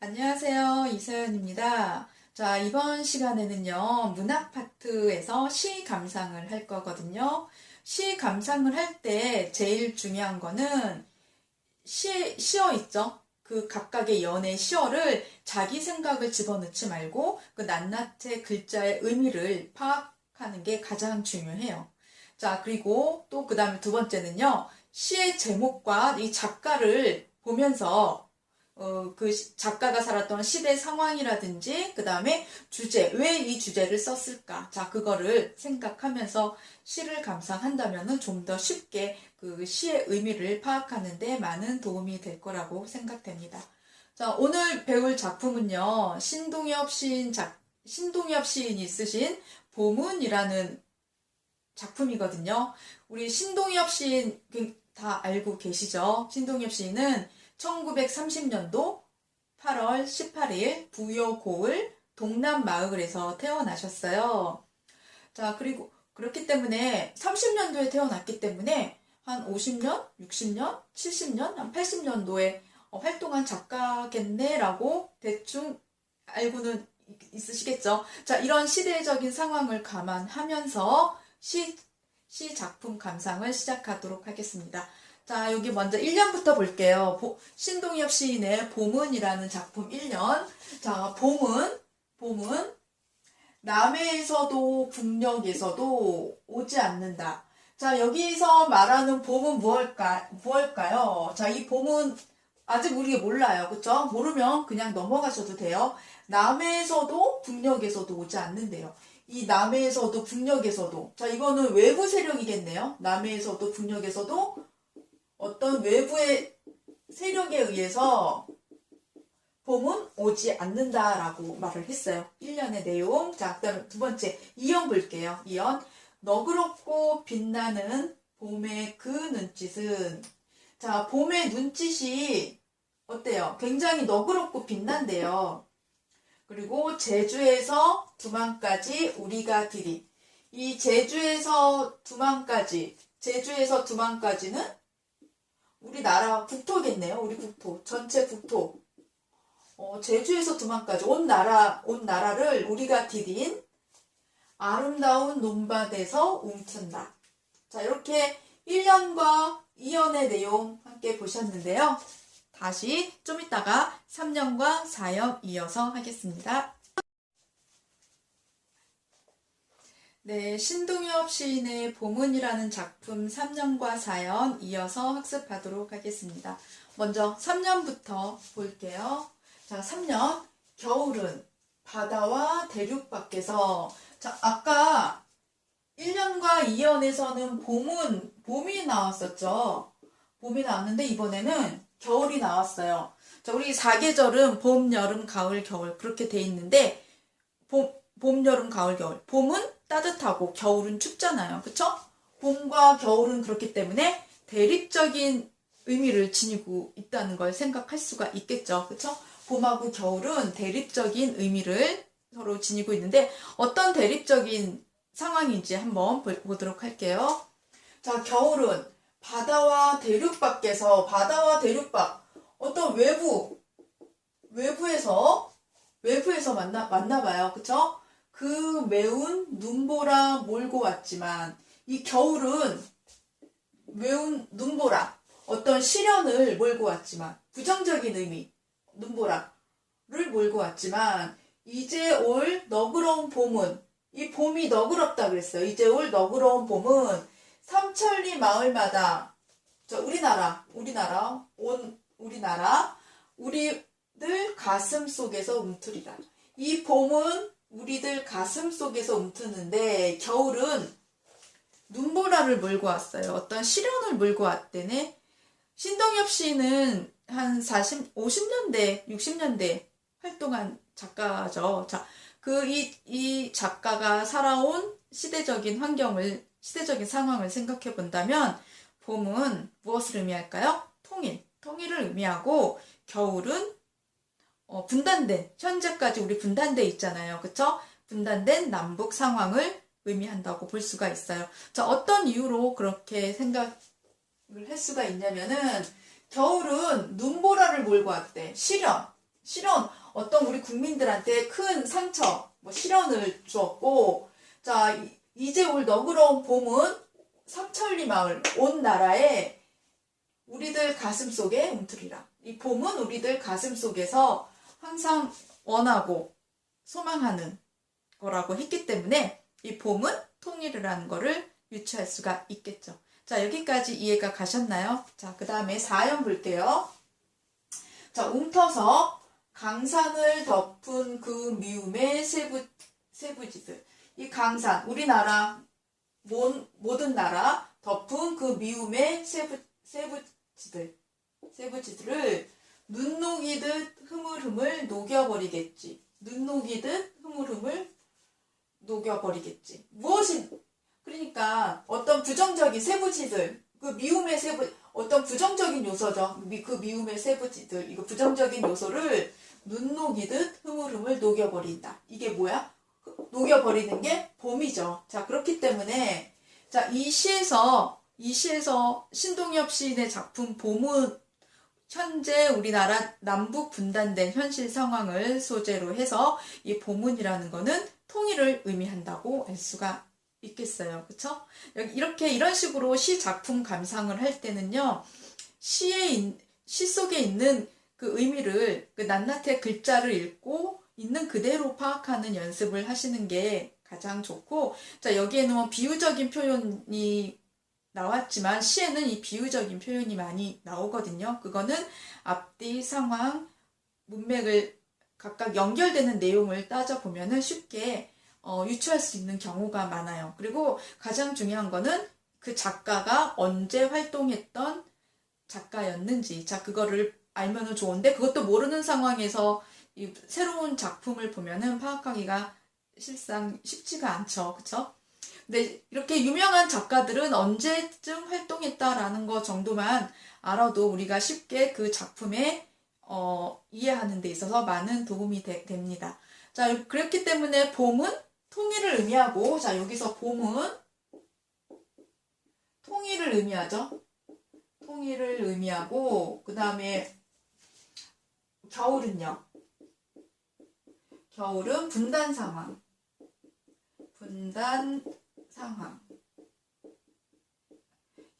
안녕하세요. 이서연입니다. 자, 이번 시간에는요, 문학 파트에서 시 감상을 할 거거든요. 시 감상을 할 때 제일 중요한 거는 시, 시어 있죠? 그 각각의 연의 시어를 자기 생각을 집어넣지 말고 그 낱낱의 글자의 의미를 파악하는 게 가장 중요해요. 자, 그리고 또 그 다음에 두 번째는요, 시의 제목과 이 작가를 보면서 어, 그 시- 작가가 살았던 시대 상황이라든지, 그 다음에 주제, 왜 이 주제를 썼을까? 자, 그거를 생각하면서 시를 감상한다면은 좀 더 쉽게 그 시의 의미를 파악하는데 많은 도움이 될 거라고 생각됩니다. 자, 오늘 배울 작품은요, 신동엽 시인 작, 신동엽 시인이 쓰신 보문이라는 작품이거든요. 우리 신동엽 시인 그- 다 알고 계시죠? 신동엽 시인은 1930년도 8월 18일 부여 고을 동남 마을에서 태어나셨어요. 자, 그리고 그렇기 때문에 30년도에 태어났기 때문에 한 50년, 60년, 70년, 한 80년도에 활동한 작가겠네라고 대충 알고는 있- 있으시겠죠. 자, 이런 시대적인 상황을 감안하면서 시, 시 작품 감상을 시작하도록 하겠습니다. 자, 여기 먼저 1년부터 볼게요. 보- 신동엽 시인의 봄은이라는 작품 1년. 자, 봄은, 봄은 남해에서도 북녘에서도 오지 않는다. 자, 여기서 말하는 봄은 무엇일까, 무엇일까요? 자, 이 봄은 아직 우리가 몰라요. 그쵸? 모르면 그냥 넘어가셔도 돼요. 남해에서도 북녘에서도 오지 않는데요. 이 남해에서도 북녘에서도. 자, 이거는 외부 세력이겠네요. 남해에서도 북녘에서도 어떤 외부의 세력에 의해서 봄은 오지 않는다라고 말을 했어요. 1년의 내용. 자, 그 다음 두 번째, 이연 볼게요. 이연. 너그럽고 빛나는 봄의 그 눈짓은, 자, 봄의 눈짓이 어때요? 굉장히 너그럽고 빛난대요. 그리고 제주에서 두만까지 우리가 들이. 이 제주에서 두만까지, 제주에서 두만까지는 우리나라 국토겠네요. 우리 국토. 전체 국토. 어, 제주에서 두만까지 온 나라, 온 나라를 우리가 디딘 아름다운 논밭에서 움튼다. 자, 이렇게 1년과 2년의 내용 함께 보셨는데요. 다시 좀 이따가 3년과 4년 이어서 하겠습니다. 네, 신동엽 시인의 봄은이라는 작품 3년과 4년 이어서 학습하도록 하겠습니다. 먼저 3년부터 볼게요. 자, 3년. 겨울은 바다와 대륙 밖에서. 자, 아까 1년과 2년에서는 봄은, 봄이 나왔었죠. 봄이 나왔는데 이번에는 겨울이 나왔어요. 자, 우리 사계절은 봄, 여름, 가을, 겨울 그렇게 돼 있는데 봄, 봄, 여름, 가을, 겨울. 봄은 따뜻하고 겨울은 춥잖아요. 그쵸? 봄과 겨울은 그렇기 때문에 대립적인 의미를 지니고 있다는 걸 생각할 수가 있겠죠. 그쵸? 봄하고 겨울은 대립적인 의미를 서로 지니고 있는데 어떤 대립적인 상황인지 한번 보- 보도록 할게요. 자, 겨울은 바다와 대륙 밖에서 바다와 대륙 밖 어떤 외부 외부에서 외부에서 만나 만나 봐요. 그쵸? 그 매운 눈보라 몰고 왔지만 이 겨울은 매운 눈보라 어떤 시련을 몰고 왔지만 부정적인 의미 눈보라를 몰고 왔지만 이제 올 너그러운 봄은 이 봄이 너그럽다 그랬어요. 이제 올 너그러운 봄은 삼천리 마을마다 저 우리나라 우리나라 온 우리나라 우리들 가슴 속에서 움트리라. 이 봄은 우리들 가슴 속에서 움트는데 겨울은 눈보라를 몰고 왔어요. 어떤 시련을 몰고 왔대네. 신동엽 씨는 한 40, 50년대, 60년대 활동한 작가죠. 자, 그, 이, 이 작가가 살아온 시대적인 환경을, 시대적인 상황을 생각해 본다면, 봄은 무엇을 의미할까요? 통일. 통일을 의미하고, 겨울은, 어, 분단된, 현재까지 우리 분단돼 있잖아요. 그쵸? 분단된 남북 상황을 의미한다고 볼 수가 있어요. 자, 어떤 이유로 그렇게 생각을 할 수가 있냐면은, 겨울은 눈보라를 몰고 왔대. 시련. 실현, 어떤 우리 국민들한테 큰 상처, 뭐 실현을 주었고, 자, 이- 이제 올 너그러운 봄은 삼천리 마을, 온 나라에 우리들 가슴 속에 움트리라. 이 봄은 우리들 가슴 속에서 항상 원하고 소망하는 거라고 했기 때문에 이 봄은 통일이라는 거를 유추할 수가 있겠죠. 자, 여기까지 이해가 가셨나요? 자, 그 다음에 4연 볼게요. 자, 움터서 강산을 덮은 그 미움의 세부, 세부지들. 이 강산, 우리나라, 모, 모든 나라 덮은 그 미움의 세부, 세부지들. 세부지들을 눈 녹이듯 흐물흐물 녹여버리겠지. 눈 녹이듯 흐물흐물 녹여버리겠지. 무엇이, 그러니까 어떤 부정적인 세부지들, 그 미움의 세부, 어떤 부정적인 요소죠. 미- 그 미움의 세부지들, 이거 부정적인 요소를 눈 녹이듯 흐물흐물 녹여버린다. 이게 뭐야? 녹여버리는 게 봄이죠. 자, 그렇기 때문에, 자, 이 시에서, 이 시에서 신동엽 시인의 작품 봄은 현재 우리나라 남북 분단된 현실 상황을 소재로 해서 이 보문이라는 거는 통일을 의미한다고 알 수가 있겠어요. 그쵸? 이렇게 이런 식으로 시 작품 감상을 할 때는요, 시에, 있- 시 속에 있는 그 의미를 그 낱낱이 글자를 읽고 있는 그대로 파악하는 연습을 하시는 게 가장 좋고, 자, 여기에는 뭐 비유적인 표현이 나왔지만 시에는 이 비유적인 표현이 많이 나오거든요. 그거는 앞뒤 상황, 문맥을 각각 연결되는 내용을 따져보면은 쉽게 어, 유추할 수 있는 경우가 많아요. 그리고 가장 중요한 거는 그 작가가 언제 활동했던 작가였는지, 자, 그거를 알면은 좋은데, 그것도 모르는 상황에서 이 새로운 작품을 보면은 파악하기가 실상 쉽지가 않죠. 그쵸? 근데 이렇게 유명한 작가들은 언제쯤 활동했다라는 거 정도만 알아도 우리가 쉽게 그 작품에 어, 이해하는 데 있어서 많은 도움이 되- 됩니다. 자, 그렇기 때문에 봄은 통일을 의미하고, 자, 여기서 봄은 통일을 의미하죠. 통일을 의미하고, 그 다음에 겨울은요. 겨울은 분단 상황. 분단 상황.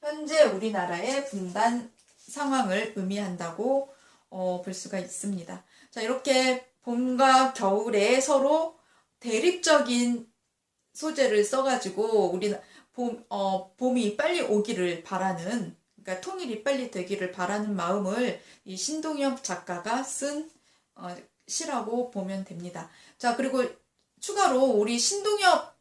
현재 우리나라의 분단 상황을 의미한다고 어, 볼 수가 있습니다. 자, 이렇게 봄과 겨울에 서로 대립적인 소재를 써가지고 우리 봄, 어, 봄이 빨리 오기를 바라는 그러니까 통일이 빨리 되기를 바라는 마음을 이 신동엽 작가가 쓴 어, 시라고 보면 됩니다. 자, 그리고 추가로 우리 신동엽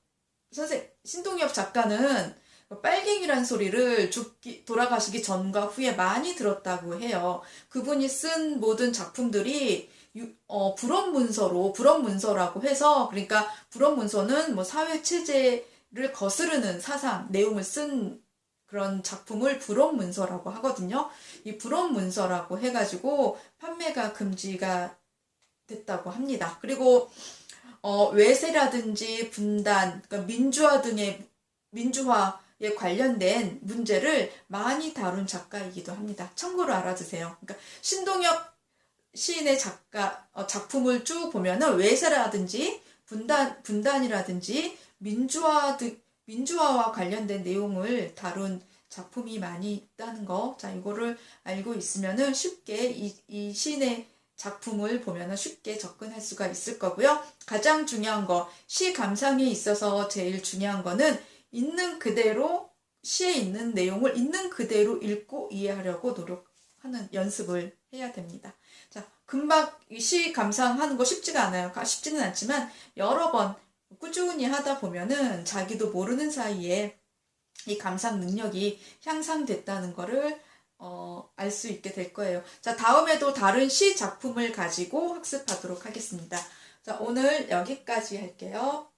선생 신동엽 작가는 빨갱이란 소리를 죽기 돌아가시기 전과 후에 많이 들었다고 해요. 그분이 쓴 모든 작품들이 유- 어, 불업 문서로 불업 문서라고 해서 그러니까 불업 문서는 뭐 사회 체제를 거스르는 사상 내용을 쓴 그런 작품을 불업 문서라고 하거든요. 이 불업 문서라고 해가지고 판매가 금지가 됐다고 합니다. 그리고 어, 외세라든지 분단, 그러니까 민주화 등의 민주화에 관련된 문제를 많이 다룬 작가이기도 합니다. 참고로 알아두세요. 그러니까 신동엽 시인의 작가 어, 작품을 쭉 보면은 외세라든지 분단 분단이라든지 민주화 등 민주화와 관련된 내용을 다룬 작품이 많이 있다는 거. 자, 이거를 알고 있으면은 쉽게 이, 이 시인의 작품을 보면은 쉽게 접근할 수가 있을 거고요. 가장 중요한 거, 시 감상에 있어서 제일 중요한 거는 있는 그대로 시에 있는 내용을 있는 그대로 읽고 이해하려고 노력하는 연습을 해야 됩니다. 자, 금방 이시 감상하는 거 쉽지가 않아요. 가- 쉽지는 않지만 여러 번 꾸준히 하다 보면은 자기도 모르는 사이에 이 감상 능력이 향상됐다는 거를 어, 알 수 있게 될 거예요. 자, 다음에도 다른 시 작품을 가지고 학습하도록 하겠습니다. 자, 오늘 여기까지 할게요.